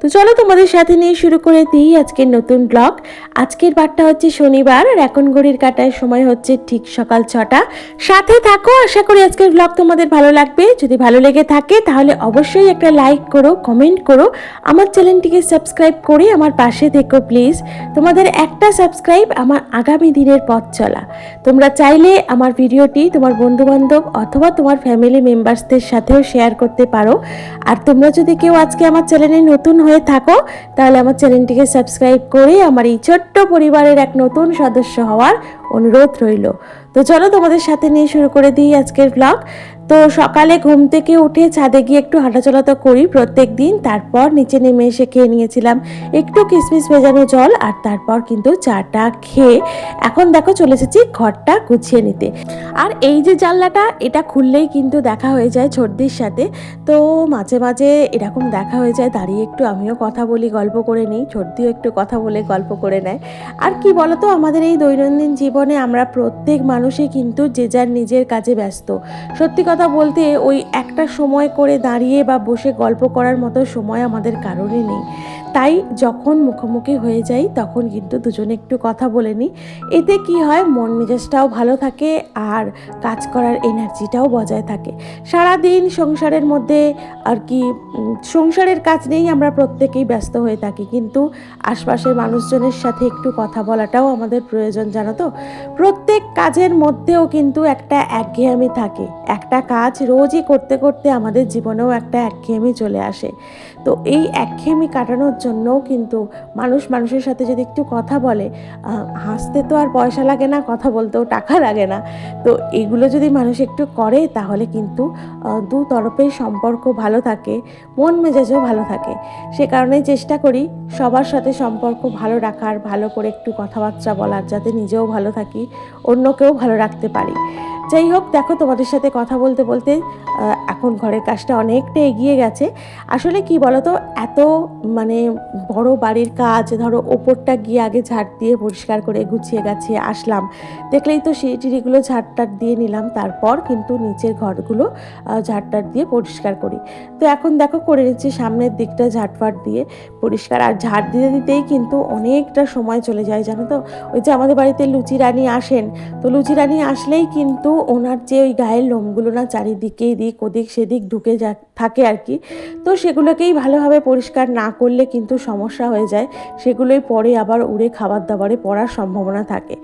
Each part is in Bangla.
তো চলো তোমাদের সাথে নিয়ে শুরু করে দিই আজকের নতুন ব্লগ আজকের বারটা হচ্ছে শনিবার আর এখন ঘড়ির কাটার সময় হচ্ছে ঠিক সকাল ছটা। সাথে থাকো, আশা করি আজকের ব্লগ তোমাদের ভালো লাগবে। যদি ভালো লেগে থাকে তাহলে অবশ্যই একটা লাইক করো কমেন্ট করো। আমার চ্যানেলটিকে সাবস্ক্রাইব করে আমার পাশে থেকো প্লিজ তোমাদের একটা সাবস্ক্রাইব আমার আগামী দিনের পথ চলা। তোমরা চাইলে আমার ভিডিওটি তোমার বন্ধুবান্ধব অথবা তোমার ফ্যামিলি মেম্বার্সদের সাথেও শেয়ার করতে পারো। আর তোমরা যদি কেউ আজকে আমার চ্যানেলে নতুন হয়ে থাকো, তাহলে আমার চ্যানেলটিকে সাবস্ক্রাইব করে আমার এই ছোট্ট পরিবারের এক নতুন সদস্য হওয়ার অনুরোধ রইল। তো চলো তোমাদের সাথে নিয়ে শুরু করে দিই আজকের ব্লগ তো সকালে ঘুম থেকে উঠে ছাদে গিয়ে একটু হাঁটাচলা তো করি প্রত্যেক দিন। তারপর নিচে নেমে এসে খেয়ে নিয়েছিলাম। একটু কিসমিস ভেজানো জল আর তারপর কিন্তু চাটা খেয়ে এখন দেখো চলে এসেছি ঘরটা গুছিয়ে নিতে। আর এই যে জানলাটা, এটা খুললেই কিন্তু দেখা হয়ে যায় ছর্দির সাথে। তো মাঝে মাঝে এরকম দেখা হয়ে যায়, দাঁড়িয়ে একটু আমিও কথা বলি, গল্প করে নিই। ছোটদিও একটু কথা বলে, গল্প করে নেয়। আর কি বলতো, আমাদের এই দৈনন্দিন জীবনে আমরা প্রত্যেক মানুষই কিন্তু যে যার নিজের কাজে ব্যস্ত। সত্যি কথা বলতে ওই একটা সময় করে দাঁড়িয়ে বা বসে গল্প করার মতো সময় আমাদের কারোরই নেই। তাই যখন মুখোমুখি হয়ে যাই, তখন কিন্তু দুজনে একটু কথা বলে নিই। এতে কি হয়, মন মেজাজটাও ভালো থাকে আর কাজ করার এনার্জিটাও বজায় থাকে। সারাদিন সংসারের মধ্যে আর কি সংসারের কাজ নিয়েই আমরা প্রত্যেকেই ব্যস্ত হয়ে থাকি। কিন্তু আশপাশের মানুষজনের সাথে একটু কথা বলাটাও আমাদের প্রয়োজন, জানো তো? প্রত্যেক কাজের মধ্যেও কিন্তু একটা একঘেয়েমি থাকে। একটা কাজ রোজই করতে করতে আমাদের জীবনেও একটা একঘেয়েমি চলে আসে। তো এই একঘেয়েমি কাটানোর জন্যও কিন্তু মানুষ মানুষের সাথে যদি একটু কথা বলে হাসতে তো আর পয়সা লাগে না, কথা বলতেও টাকা লাগে না। তো এগুলো যদি মানুষ একটু করে তাহলে কিন্তু দু তরফেই সম্পর্ক ভালো থাকে, মন মেজাজও ভালো থাকে। সে কারণেই চেষ্টা করি সবার সাথে সম্পর্ক ভালো রাখার, ভালো করে একটু কথাবার্তা বলার, যাতে নিজেও ভালো থাকি, অন্যকেও ভালো রাখতে পারি। যাই হোক, দেখো তোমাদের সাথে কথা বলতে বলতে এখন ঘরের কাজটা অনেকটা এগিয়ে গেছে। আসলে কি বলতো, এত মানে বড় বাড়ির কাজ, ধরো ওপরটা গিয়ে আগে ঝাড় দিয়ে পরিষ্কার করে গুছিয়ে গেছে আসলাম। দেখলেই তো সেই টিড়িগুলো ঝাড়টার দিয়ে নিলাম, তারপর কিন্তু নিচের ঘরগুলো ঝাড়টার দিয়ে পরিষ্কার করি। তো এখন দেখো করে নিচ্ছি সামনের দিকটা ঝাড়ফাট দিয়ে পরিষ্কার, আর ঝাড় দিতে দিতেই কিন্তু অনেকটা সময় চলে যায়, জানো তো? ওই যে আমাদের বাড়িতে লুচি রানী আসেন, তো লুচি রানী আসলেই কিন্তু ওনার যে ওই গায়ের লোমগুলো না চারিদিকে এদিক ওদিক সেদিক ঢুকে যা থাকে আর কি। তো সেগুলোকেই ভালোভাবে পরিষ্কার না করলে কিন্তু সমস্যা হয়ে যায়। সেগুলোই পরে আবার উড়ে খাবার দাবারে পড়ার সম্ভাবনা থাকে।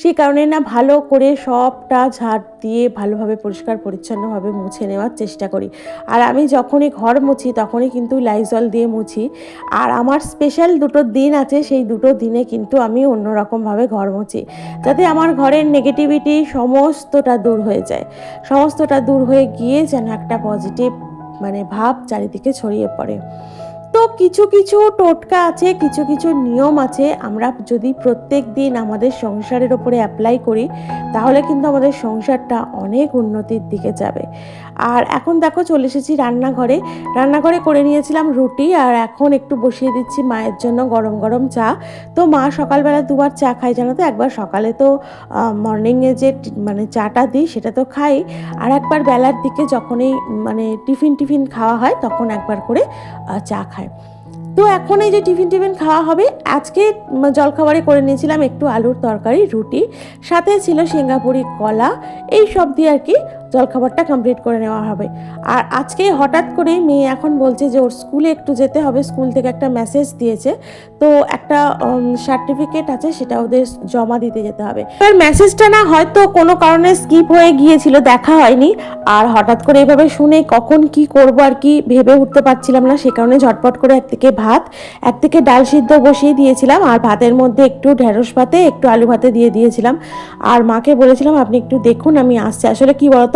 সেই কারণে না ভালো করে সবটা ঝাড় দিয়ে ভালোভাবে পরিষ্কার, পরিচ্ছন্নভাবে মুছে নেওয়ার চেষ্টা করি। আর আমি যখনই ঘর মুছি তখনই কিন্তু লাইজল দিয়ে মুছি। আর আমার স্পেশাল দুটো দিন আছে, সেই দুটো দিনে কিন্তু আমি অন্যরকমভাবে ঘর মুছি। যাতে আমার ঘরের নেগেটিভিটি সমস্তটা দূর হয়ে যায়। সমস্তটা দূর হয়ে গিয়ে যেন একটা পজিটিভ মানে ভাব চারিদিকে ছড়িয়ে পড়ে। তো কিছু কিছু টোটকা আছে, কিছু কিছু নিয়ম আছে। আমরা যদি প্রত্যেক দিন আমাদের সংসারের ওপরে অ্যাপ্লাই করি, তাহলে কিন্তু আমাদের সংসারটা অনেক উন্নতির দিকে যাবে। আর এখন দেখো চলে এসেছি রান্নাঘরে। রান্নাঘরে করে নিয়েছিলাম রুটি আর এখন একটু বসিয়ে দিচ্ছি মায়ের জন্য গরম গরম চা। তো মা সকালবেলা দুবার চা খায় জানো তো? একবার সকালে তো মর্নিংয়ে যে মানে চাটা দিই সেটা তো খাই। আর একবার বেলার দিকে যখনই মানে টিফিন টিফিন খাওয়া হয় তখন একবার করে চা খায়। তো এখন এই যে টিফিন টিফিন খাওয়া হবে, আজকে জলখাবারে করে নিয়েছিলাম একটু আলুর তরকারি, রুটি। সাথে ছিল সিঙ্গাপুরি কলা, এই সব দিয়ে আর কি জলখাবারটা কমপ্লিট করে নেওয়া হবে। আর আজকে হঠাৎ করে মেয়ে এখন বলছে যে ওর স্কুলে একটু যেতে হবে, স্কুল থেকে একটা মেসেজ দিয়েছে। তো একটা সার্টিফিকেট আছে, সেটা ওদের জমা দিতে যেতে হবে। এবার মেসেজটা না হয়তো কোনো কারণে স্কিপ হয়ে গিয়েছিল, দেখা হয়নি। আর হঠাৎ করে এভাবে শুনে কখন কি করব আর কি ভেবে উঠতে পারছিলাম না, সে কারণে ঝটপট করে একদিকে ভাত একদিকে ডাল সিদ্ধ বসিয়ে দিয়েছিলাম। আর ভাতের মধ্যে একটু ঢেঁড়স ভাতে, একটু আলু ভাতে দিয়ে দিয়েছিলাম। আর মাকে বলেছিলাম, আপনি একটু দেখুন, আমি আসছি। আসলে কি বলতো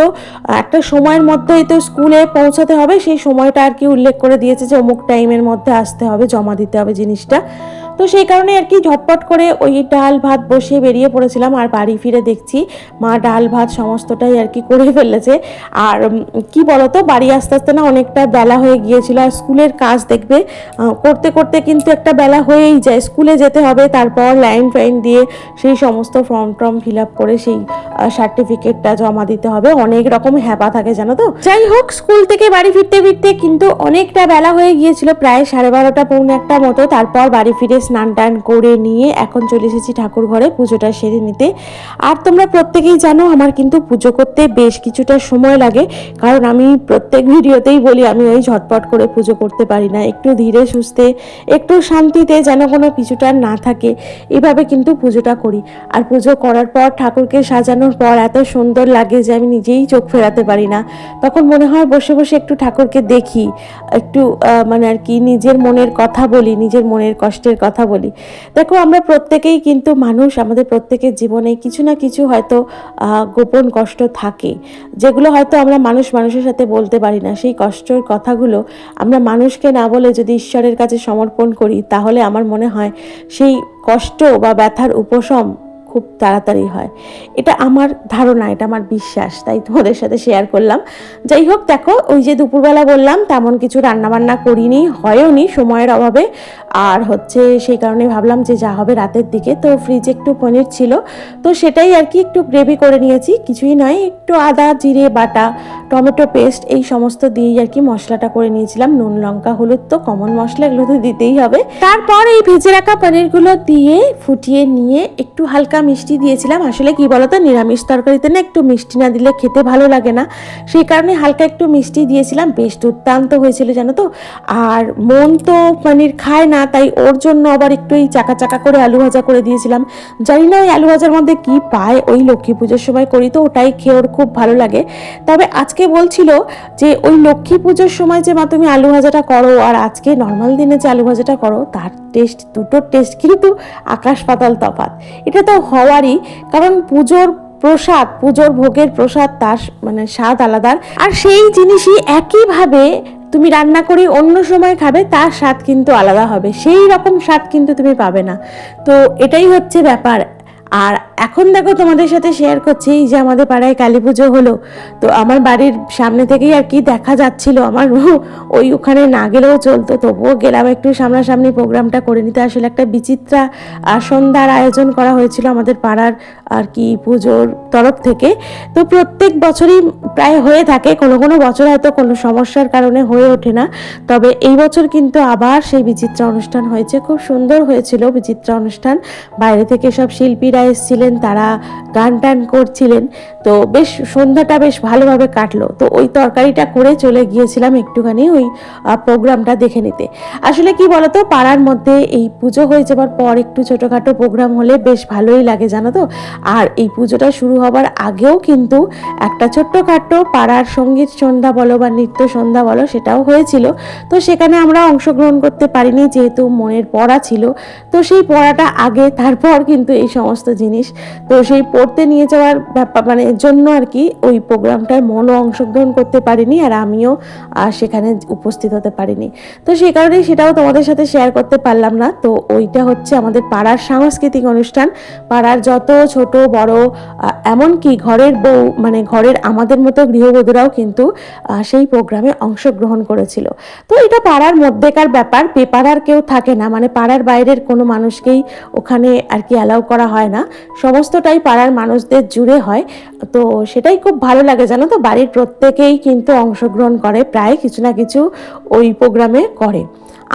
একটা সময়ের মধ্যেই তো স্কুলে পৌঁছাতে হবে, সেই সময়টা আর কি উল্লেখ করে দিয়েছে যে অমুক টাইমের মধ্যে আসতে হবে, জমা দিতে হবে জিনিসটা। তো সেই কারণে আর কি ঝটপট করে ওই ডাল ভাত বসিয়ে বেরিয়ে পড়েছিলাম আর বাড়ি ফিরে দেখছি মা ডাল ভাত সমস্তটাই আর কি করে ফেলেছে। আর কি বলতো, বাড়ি আস্তে আস্তে না অনেকটা বেলা হয়ে গিয়েছিল আর স্কুলের কাজ দেখবে করতে করতে কিন্তু একটা বেলা হয়েই যায়। স্কুলে যেতে হবে, তারপর লাইন ফাইন দিয়ে সেই সমস্ত ফর্ম টর্ম ফিল আপ করে সেই সার্টিফিকেটটা জমা দিতে হবে। অনেক রকম হ্যাপা থাকে, জানো তো? যাই হোক, স্কুল থেকে বাড়ি ফিরতে ফিরতে কিন্তু অনেকটা বেলা হয়ে গিয়েছিল, প্রায় সাড়ে বারোটা, পৌনে একটা মতো। তারপর বাড়ি ফিরে স্নান টান করে নিয়ে এখন চলে এসেছি ঠাকুর ঘরে পুজোটা সেরে নিতে। আর তোমরা প্রত্যেকেই জানো আমার কিন্তু পুজো করতে বেশ কিছুটা সময় লাগে। কারণ আমি প্রত্যেক ভিডিওতেই বলি, আমি ওই ঝটপট করে পুজো করতে পারি না। একটু ধীরে সুস্থে, একটু শান্তিতে যেন কোনো কিছুটা না থাকে, এভাবে কিন্তু পুজোটা করি। আর পুজো করার পর ঠাকুরকে সাজানোর পর এত সুন্দর লাগে যে আমি নিজেই চোখ ফেরাতে পারি না। তখন মনে হয় বসে বসে একটু ঠাকুরকে দেখি, একটু মানে আর কি নিজের মনের কথা বলি, নিজের মনের কষ্টের কথা বলি। দেখো, আমরা প্রত্যেকেই কিন্তু মানুষ, আমাদের প্রত্যেকের জীবনে কিছু না কিছু হয়তো গোপন কষ্ট থাকে, যেগুলো হয়তো আমরা মানুষ মানুষের সাথে বলতে পারি না। সেই কষ্টর কথাগুলো আমরা মানুষকে না বলে যদি ঈশ্বরের কাছে সমর্পণ করি, তাহলে আমার মনে হয় সেই কষ্ট বা ব্যথার উপশম খুব তাড়াতাড়ি হয়। এটা আমার ধারণা, এটা আমার বিশ্বাস, তাই তোমাদের সাথে শেয়ার করলাম। যাই হোক, দেখো, ওই যে দুপুরবেলা বললাম, তেমন কিছু রান্নাবান্না করিনি হয়ওনি সময়ের অভাবে। আর হচ্ছে সেই কারণে ভাবলাম যে যা হবে রাতের দিকে, তো ফ্রিজে একটু পনির ছিল। তো সেটাই আর কি একটু গ্রেভি করে নিয়েছি, কিছুই নয়, একটু আদা, জিরে, বাটা, টমেটো পেস্ট এই সমস্ত দিয়েই আর কি মশলাটা করে নিয়েছিলাম। নুন, লঙ্কা, হলুদ তো কমন মশলা, এগুলো তো দিতেই হবে। তারপর এই ভেজে রাখা পনিরগুলো দিয়ে ফুটিয়ে নিয়ে একটু হালকা মিষ্টি দিয়েছিলাম। আসলে কি বলতো, নিরামিষ তরকারিতে না একটু মিষ্টি না দিলে খেতে ভালো লাগে না। সেই কারণে হালকা একটু মিষ্টি দিয়েছিলাম। বেশ দুর্দান্ত হয়েছিল জানো তো। আর মন তো পনির খায় না, তাই ওর জন্য আবার একটু এই চাকা চাকা করে আলু ভাজা করে দিয়েছিলাম। জানি না ওই আলু ভাজার মধ্যে কি পায়, ওই লক্ষ্মী পুজোর সময় করি তো, ওটাই খেয়ে ওর খুব ভালো লাগে। তবে আজকে বলছিল যে, ওই লক্ষ্মী পুজোর সময় যে মা তুমি আলু ভাজাটা করো, আর আজকে নর্মাল দিনে যে আলু ভাজাটা করো, তার টেস্ট, দুটোর টেস্ট কিন্তু আকাশ পাতাল তফাৎ। এটা তো হওয়ারই, কারণ পুজোর প্রসাদ, পুজোর ভোগের প্রসাদ তার মানে স্বাদ আলাদার আর সেই জিনিসই একইভাবে তুমি রান্না করে অন্য সময় খাবে, তার স্বাদ কিন্তু আলাদা হবে। সেই রকম স্বাদ কিন্তু তুমি পাবে না। তো এটাই হচ্ছে ব্যাপার। আর এখন দেখো তোমাদের সাথে শেয়ার করছি যে আমাদের পাড়ায় কালী পুজো হলো। তো আমার বাড়ির সামনে থেকেই আর কি দেখা যাচ্ছিল আমার ওই ওখানে না গেলেও চলতো। তবুও গেলাম একটু সামনাসামনি প্রোগ্রামটা করে নিতে। আসলে একটা বিচিত্রা সন্ধ্যার আয়োজন করা হয়েছিল আমাদের পাড়ার আর কি পুজোর তরফ থেকে। তো প্রত্যেক বছরই প্রায় হয়ে থাকে। কোনো কোনো বছর হয়তো কোনো সমস্যার কারণে হয়ে ওঠে না। তবে এই বছর কিন্তু আবার সেই বিচিত্রা অনুষ্ঠান হয়েছে। খুব সুন্দর হয়েছিল বিচিত্রা অনুষ্ঠান। বাইরে থেকে সব শিল্পীরা এসেছিলেন। তারা গান টান করছিলেন। তো বেশ সন্ধ্যাটা বেশ ভালোভাবে কাটলো। তো ওই তরকারিটা করে চলে গিয়েছিলাম একটুখানি ওই প্রোগ্রামটা দেখে নিতে। আসলে কি বলতো, পাড়ার মধ্যে এই পুজো হয়ে যাবার পর একটু ছোটোখাটো প্রোগ্রাম হলে বেশ ভালোই লাগে, জানো তো? আর এই পুজোটা শুরু হবার আগেও কিন্তু একটা ছোট্টখাটো পাড়ার সংগীত সন্ধ্যা বলো বা নৃত্য সন্ধ্যা বলো সেটাও হয়েছিল। তো সেখানে আমরা অংশগ্রহণ করতে পারিনি যেহেতু মনের পড়া ছিল। তো সেই পড়াটা আগে, তারপর কিন্তু এই সমস্ত জিনিস। তো সেই পড়তে নিয়ে যাওয়ার ব্যাপার মানে জন্য আর কি ওই প্রোগ্রামটায় মনও অংশগ্রহণ করতে পারিনি আর আমিও সেখানে উপস্থিত হতে পারিনি। তো সেই কারণে সেটাও তোমাদের সাথে শেয়ার করতে পারলাম না। তো ওইটা হচ্ছে আমাদের পাড়ার সাংস্কৃতিক অনুষ্ঠান। পাড়ার যত ছোট, বড় এমনকি ঘরের বউ মানে ঘরের আমাদের মতো গৃহবধূরাও কিন্তু সেই প্রোগ্রামে অংশগ্রহণ করেছিল। তো এটা পাড়ার মধ্যেকার ব্যাপার। পেপারার কেউ থাকে না। মানে পাড়ার বাইরের কোনো মানুষকেই ওখানে আর কি অ্যালাউ করা হয় না। সমস্তটাই পাড়ার মানুষদের জুড়ে হয়। তো সেটাই খুব ভালো লাগে, জানো তো? বাড়ির প্রত্যেকেই কিন্তু অংশগ্রহণ করে, প্রায় কিছু না কিছু ওই প্রোগ্রামে করে।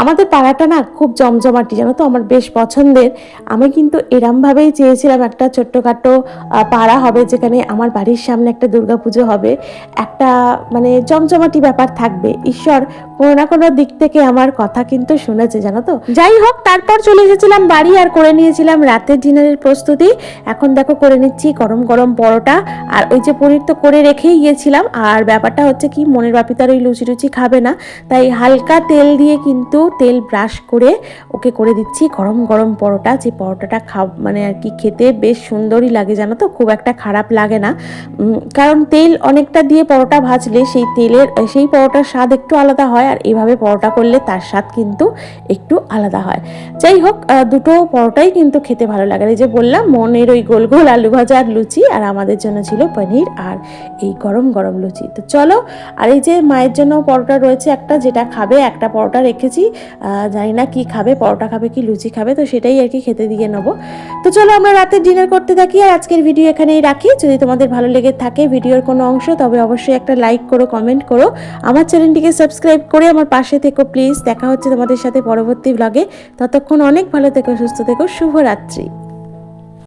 আমাদের পাড়াটা না খুব জমজমাটি, জানো তো? আমার বেশ পছন্দের। আমি কিন্তু এরমভাবেই চেয়েছিলাম একটা ছোট্টখাটো পাড়া হবে যেখানে আমার বাড়ির সামনে একটা দুর্গাপুজো হবে। একটা মানে জমজমাটি ব্যাপার থাকবে। ঈশ্বর কোনো না কোনো দিক থেকে আমার কথা কিন্তু শুনেছে, জানো তো? যাই হোক, তারপর চলে এসেছিলাম বাড়ি আর করে নিয়েছিলাম রাতের ডিনারের প্রস্তুতি। এখন দেখো, করে নিচ্ছি গরম গরম পরোটা। আর ওই যে পনির তো করে রেখেই গিয়েছিলাম। আর ব্যাপারটা হচ্ছে কি, মনের বাপি তার ওই লুচি টুচি খাবে না। তাই হালকা তেল দিয়ে কিন্তু তেল ব্রাশ করে ওকে করে দিচ্ছি গরম গরম পরোটা। যে পরোটাটা খাও মানে আর কি খেতে বেশ সুন্দরই লাগে, জানো তো? খুব একটা খারাপ লাগে না। কারণ তেল অনেকটা দিয়ে পরোটা ভাজলে সেই তেলের, সেই পরোটার স্বাদ একটু আলাদা হয়। হয় আর এভাবে পরোটা করলে তার স্বাদ কিন্তু একটু আলাদা হয়। যাই হোক দুটো পরোটাই কিন্তু খেতে ভালো লাগে। এই যে বললাম, মনের ওই গোল গোল আলু ভাজা আর লুচি, আর আমাদের জন্য ছিল পনির আর এই গরম গরম লুচি। তো চলো, আর এই যে মায়ের জন্য পরোটা রয়েছে একটা, যেটা খাবে, একটা পরোটা রেখেছি। জানি না কি খাবে, পরোটা খাবে কি লুচি খাবে, তো সেটাই আর কি খেতে দিয়ে নেব। তো চলো, আমরা রাতে ডিনার করতে থাকি আর আজকের ভিডিও এখানেই রাখি। যদি তোমাদের ভালো লেগে থাকে ভিডিওর কোনো অংশ, তবে অবশ্যই একটা লাইক করো, কমেন্ট করো। আমার চ্যানেলটিকে সাবস্ক্রাইব করে আমার পাশে থেকো প্লিজ দেখা হচ্ছে তোমাদের সাথে পরবর্তী ব্লগে ততক্ষণ অনেক ভালো থেকো, সুস্থ থেকো। শুভরাত্রি।